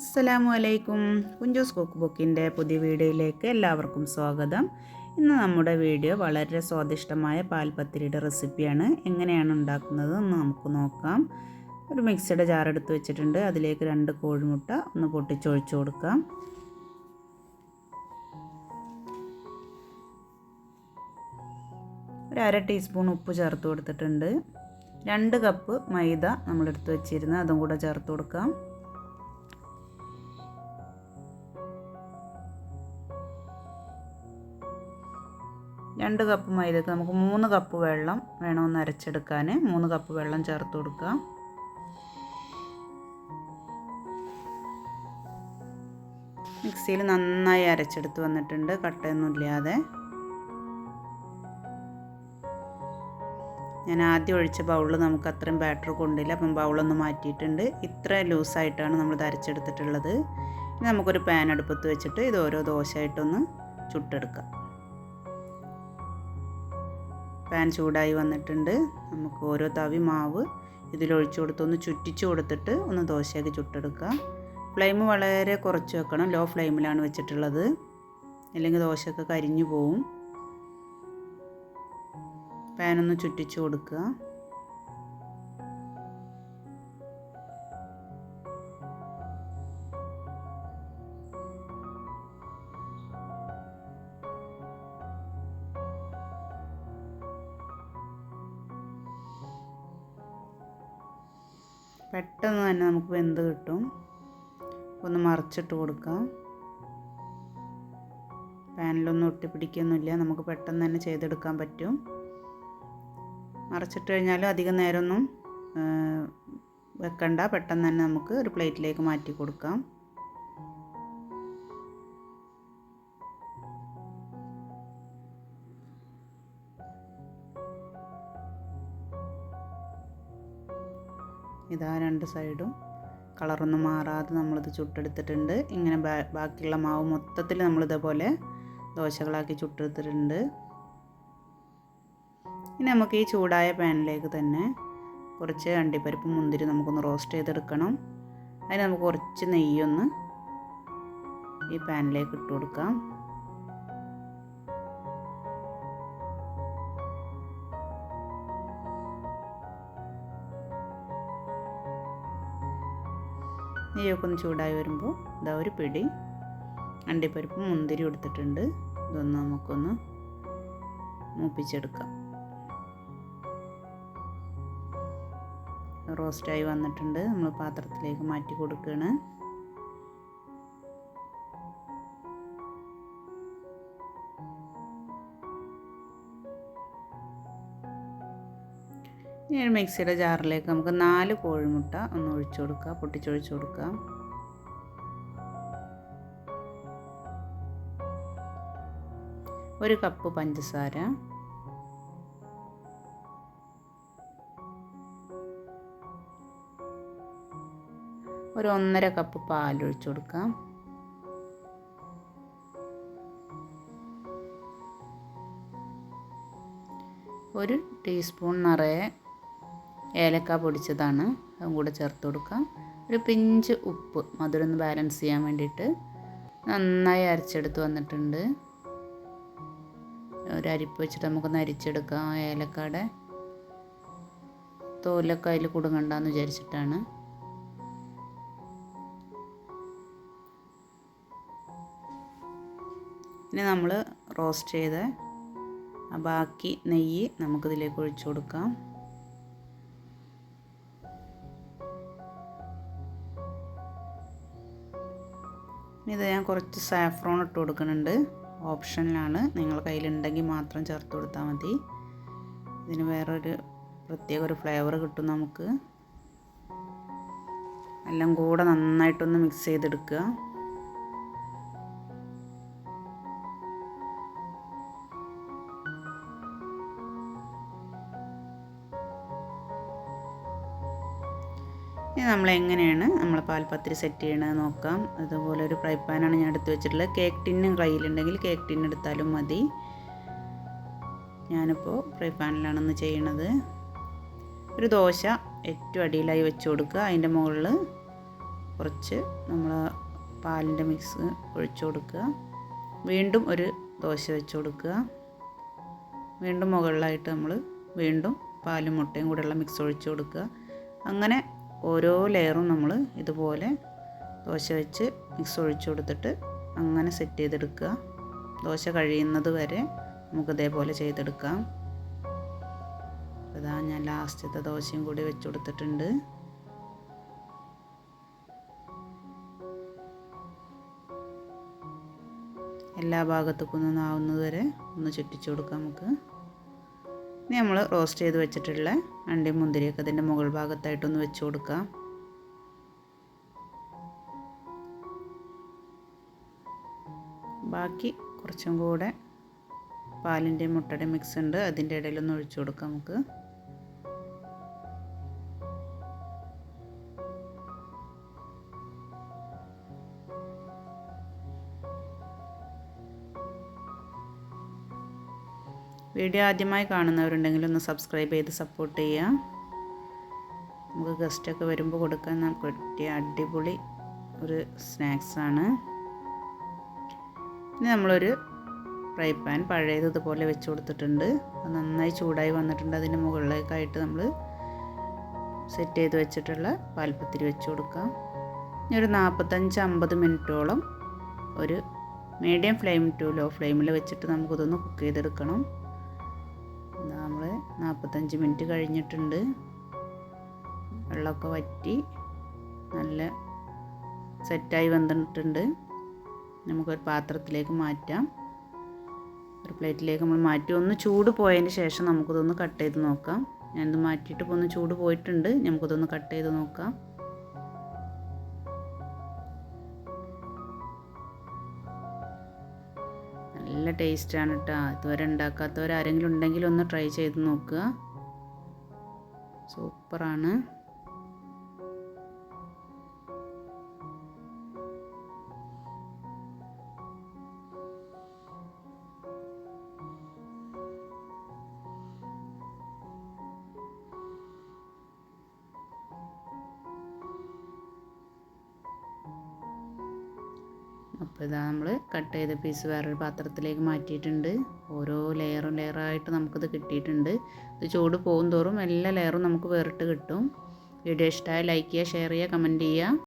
അസ്സലാമു അലൈക്കും കുഞ്ചോസ് കുക്ക് ബുക്കിന്റെ പുതിയ വീഡിയോയിലേക്ക് എല്ലാവർക്കും സ്വാഗതം. ഇന്ന് നമ്മുടെ വീഡിയോ വളരെ സ്വാദിഷ്ടമായ പാൽപ്പത്തിരിയുടെ റെസിപ്പിയാണ്. എങ്ങനെയാണ് ഉണ്ടാക്കുന്നത് എന്ന് നമുക്ക് നോക്കാം. ഒരു മിക്സിയുടെ ജാർ എടുത്ത് വെച്ചിട്ടുണ്ട്. അതിലേക്ക് രണ്ട് കോഴിമുട്ട ഒന്ന് പൊട്ടിച്ചൊഴിച്ചു കൊടുക്കാം. ഒരു അര ടീസ്പൂൺ ഉപ്പ് ചേർത്ത് കൊടുത്തിട്ടുണ്ട്. രണ്ട് കപ്പ് മൈദ നമ്മളെടുത്ത് വെച്ചിരുന്ന് അതും കൂടെ ചേർത്ത് കൊടുക്കാം. രണ്ട് കപ്പ് മൈദക്ക് നമുക്ക് മൂന്ന് കപ്പ് വെള്ളം വേണമെന്ന് അരച്ചെടുക്കാൻ മൂന്ന് കപ്പ് വെള്ളം ചേർത്ത് കൊടുക്കുക. മിക്സിയിൽ നന്നായി അരച്ചെടുത്ത് വന്നിട്ടുണ്ട് കട്ടയൊന്നും ഇല്ലാതെ. ഞാൻ ആദ്യം ഒഴിച്ച ബൗളിൽ നമുക്ക് അത്രയും ബാറ്റർ കൊണ്ടില്ല അപ്പം ബൗളൊന്ന് മാറ്റിയിട്ടുണ്ട്. ഇത്ര ലൂസായിട്ടാണ് നമ്മൾ അരച്ചെടുത്തിട്ടുള്ളത്. ഇനി നമുക്കൊരു പാൻ അടുപ്പത്ത് വെച്ചിട്ട് ഇത് ഓരോ ദോശയായിട്ടൊന്ന് ചുട്ടെടുക്കാം. പാൻ ചൂടായി വന്നിട്ടുണ്ട്. നമുക്ക് ഓരോ തവി മാവ് ഇതിലൊഴിച്ചു കൊടുത്തൊന്ന് ചുറ്റിച്ചു കൊടുത്തിട്ട് ഒന്ന് ദോശയാക്കി ചുട്ടെടുക്കുക. ഫ്ലെയിം വളരെ കുറച്ച് വെക്കണം. ലോ ഫ്ലെയിമിലാണ് വെച്ചിട്ടുള്ളത്. അല്ലെങ്കിൽ ദോശയൊക്കെ കരിഞ്ഞു പോവും. പാനൊന്ന് ചുറ്റിച്ചു കൊടുക്കുക. പെട്ടെന്ന് തന്നെ നമുക്ക് വെന്ത് കിട്ടും. ഒന്ന് മറിച്ചിട്ട് കൊടുക്കാം. പാനിലൊന്നും ഒട്ടിപ്പിടിക്കൊന്നുമില്ല. നമുക്ക് പെട്ടെന്ന് തന്നെ ചെയ്തെടുക്കാൻ പറ്റും. മറിച്ചിട്ട് കഴിഞ്ഞാൽ അധികം നേരമൊന്നും വെക്കണ്ട. പെട്ടെന്ന് തന്നെ നമുക്ക് ഒരു പ്ലേറ്റിലേക്ക് മാറ്റി കൊടുക്കാം. ഇതാ രണ്ട് സൈഡും. കളറൊന്നും മാറാതെ നമ്മളിത് ചുട്ടെടുത്തിട്ടുണ്ട്. ഇങ്ങനെ ബാക്കിയുള്ള മാവ് മൊത്തത്തിൽ നമ്മളിതേപോലെ ദോശകളാക്കി ചുട്ടെടുത്തിട്ടുണ്ട്. ഇനി നമുക്ക് ഈ ചൂടായ പാനിലേക്ക് തന്നെ കുറച്ച് അണ്ടിപ്പരിപ്പ് മുന്തിരി നമുക്കൊന്ന് റോസ്റ്റ് ചെയ്തെടുക്കണം. അതിന് നമുക്ക് കുറച്ച് നെയ്യൊന്ന് ഈ പാനിലേക്ക് ഇട്ട് കൊടുക്കാം നെയ്യൊക്കെ ഒന്ന് ചൂടായി വരുമ്പോൾ ഇതാ ഒരു പിടി അണ്ടിപ്പരിപ്പ് മുന്തിരി എടുത്തിട്ടുണ്ട്. ഇതൊന്ന് നമുക്കൊന്ന് മൂപ്പിച്ചെടുക്കാം. റോസ്റ്റായി വന്നിട്ടുണ്ട്. നമ്മൾ പാത്രത്തിലേക്ക് മാറ്റി കൊടുക്കുകയാണ്. ഇനി മിക്സിയുടെ ജാറിലേക്ക് നമുക്ക് നാല് കോഴിമുട്ട ഒന്ന് ഒഴിച്ചു കൊടുക്കുക പൊട്ടിച്ചൊഴിച്ചു കൊടുക്കാം. ഒരു കപ്പ് പഞ്ചസാര. ഒരു ഒന്നര കപ്പ് പാൽ ഒഴിച്ചു കൊടുക്കാം. ഒരു ടീസ്പൂൺ നിറയെ ഏലക്ക പൊടിച്ചതാണ്. അതും കൂടെ ചേർത്ത് കൊടുക്കാം. ഒരു പിഞ്ച് ഉപ്പ് മധുരം ഒന്ന് ബാലൻസ് ചെയ്യാൻ വേണ്ടിയിട്ട് നന്നായി അരച്ചെടുത്ത് വന്നിട്ടുണ്ട്. ഒരു അരിപ്പ് വെച്ചിട്ട് നമുക്കൊന്ന് അരിച്ചെടുക്കാം ഏലക്കയുടെ തോലൊക്കെ അതിൽ കുടുങ്ങണ്ടെന്ന് വിചാരിച്ചിട്ടാണ്. ഇനി നമ്മൾ റോസ്റ്റ് ചെയ്ത ബാക്കി നെയ്യ് നമുക്കിതിലേക്ക് ഒഴിച്ചു കൊടുക്കാം. ഇത് ഞാൻ കുറച്ച് സാഫ്രോൺ ഇട്ട് കൊടുക്കുന്നുണ്ട്. ഓപ്ഷനിലാണ് നിങ്ങൾ കയ്യിലുണ്ടെങ്കിൽ മാത്രം ചേർത്ത് കൊടുത്താൽ മതി. ഇതിന് വേറൊരു പ്രത്യേക ഒരു ഫ്ലേവർ കിട്ടും നമുക്ക്. എല്ലാം കൂടെ നന്നായിട്ടൊന്ന് മിക്സ് ചെയ്തെടുക്കുക. ഇനി നമ്മൾ എങ്ങനെയാണ് നമ്മൾ പാൽപ്പത്തിരി സെറ്റ് ചെയ്യണത് നോക്കാം. അതുപോലെ ഒരു ഫ്രൈ പാനാണ് ഞാൻ എടുത്ത് വെച്ചിട്ടുള്ളത്. കേക്ക് ടിന്നും കയ്യിലുണ്ടെങ്കിൽ കേക്ക് ടിൻ എടുത്താലും മതി. ഞാനിപ്പോൾ ഫ്രൈ പാനിലാണെന്ന് ചെയ്യണത്. ഒരു ദോശ ഏറ്റവും അടിയിലായി വെച്ച് കൊടുക്കുക. അതിന്റെ മുകളിൽ കുറച്ച് നമ്മൾ പാലിന്റെ മിക്സ് ഒഴിച്ച് കൊടുക്കുക. വീണ്ടും ഒരു ദോശ വെച്ച് കൊടുക്കുക. വീണ്ടും മുകളിലായിട്ട് നമ്മൾ വീണ്ടും പാലും മുട്ടയും കൂടെയുള്ള മിക്സ് ഒഴിച്ച് കൊടുക്കുക. അങ്ങനെ ഓരോ ലെയറും നമ്മൾ ഇതുപോലെ ദോശ വെച്ച് മിക്സ് ഒഴിച്ചു കൊടുത്തിട്ട് അങ്ങനെ സെറ്റ് ചെയ്തെടുക്കുക. ദോശ കഴിയുന്നത് വരെ നമുക്ക് ഇതേപോലെ ചെയ്തെടുക്കാം. ഇതാ ഞാൻ ലാസ്റ്റത്തെ ദോശയും കൂടി വെച്ച് കൊടുത്തിട്ടുണ്ട്. എല്ലാ ഭാഗത്തേക്കും ഒന്ന് ആവുന്നത് വരെ ഒന്ന് ചുറ്റിച്ചു കൊടുക്കാം നമുക്ക്. ഇനി നമ്മൾ റോസ്റ്റ് ചെയ്ത് വെച്ചിട്ടുള്ള അണ്ടിയും മുന്തിരിയൊക്കെ അതിന്റെ മുകൾ ഭാഗത്തായിട്ടൊന്ന് വെച്ച് കൊടുക്കാം. ബാക്കി കുറച്ചും കൂടെ പാലിന്റെയും മുട്ടയുടെയും മിക്സ് ഉണ്ട്. അതിന്റെ ഇടയിലൊന്ന് ഒഴിച്ചു കൊടുക്കാം നമുക്ക്. വീഡിയോ ആദ്യമായി കാണുന്നവരുണ്ടെങ്കിൽ ഒന്ന് സബ്സ്ക്രൈബ് ചെയ്ത് സപ്പോർട്ട് ചെയ്യുക. നമുക്ക് ഗസ്റ്റൊക്കെ വരുമ്പോൾ കൊടുക്കാൻ നമുക്ക് പറ്റിയ അടിപൊളി ഒരു സ്നാക്സാണ് ഇനി നമ്മളൊരു ഫ്രൈ പാൻ പഴയത് ഇതുപോലെ വെച്ച് കൊടുത്തിട്ടുണ്ട്. അത് നന്നായി ചൂടായി വന്നിട്ടുണ്ട്. അതിന്റെ മുകളിലേക്കായിട്ട് നമ്മൾ സെറ്റ് ചെയ്ത് വെച്ചിട്ടുള്ള പാൽപ്പത്തിരി വെച്ച് കൊടുക്കാം. ഇനി ഒരു നാൽപ്പത്തഞ്ച് അമ്പത് മിനിറ്റോളം ഒരു മീഡിയം ഫ്ലെയിം ടു ലോ ഫ്ലെയിമിൽ വെച്ചിട്ട് നമുക്കിതൊന്ന് കുക്ക് ചെയ്തെടുക്കണം. നാൽപ്പത്തഞ്ച് മിനിറ്റ് കഴിഞ്ഞിട്ടുണ്ട്. വെള്ളമൊക്കെ വറ്റി നല്ല സെറ്റായി വന്നിട്ടുണ്ട്. നമുക്കൊരു പാത്രത്തിലേക്ക് മാറ്റാം. ഒരു പ്ലേറ്റിലേക്ക് നമ്മൾ മാറ്റി. ഒന്ന് ചൂട് പോയതിന് ശേഷം നമുക്കിതൊന്ന് കട്ട് ചെയ്ത് നോക്കാം. ഞാനിത് മാറ്റിയിട്ട് ഇപ്പോൾ ഒന്ന് ചൂട് പോയിട്ടുണ്ട്. നമുക്കിതൊന്ന് കട്ട് ചെയ്ത് നോക്കാം. ടേസ്റ്റാണ് കേട്ടോ ഇതുവരെ ഉണ്ടാക്കാത്തവരാരെങ്കിലും ഉണ്ടെങ്കിൽ ഒന്ന് ട്രൈ ചെയ്ത് നോക്കുക. സൂപ്പറാണ്. അപ്പോൾ ഇതാ നമ്മൾ കട്ട് ചെയ്ത പീസ് വേറൊരു പാത്രത്തിലേക്ക് മാറ്റിയിട്ടുണ്ട്. ഓരോ ലെയറും ലെയറായിട്ട് നമുക്കിത് കിട്ടിയിട്ടുണ്ട്. ഇത് ചൂട് പോകും തോറും എല്ലാ ലെയറും നമുക്ക് വേറിട്ട് കിട്ടും. വീഡിയോ ഇഷ്ടമായ ലൈക്ക് ചെയ്യുക ഷെയർ ചെയ്യുക കമന്റ് ചെയ്യുക.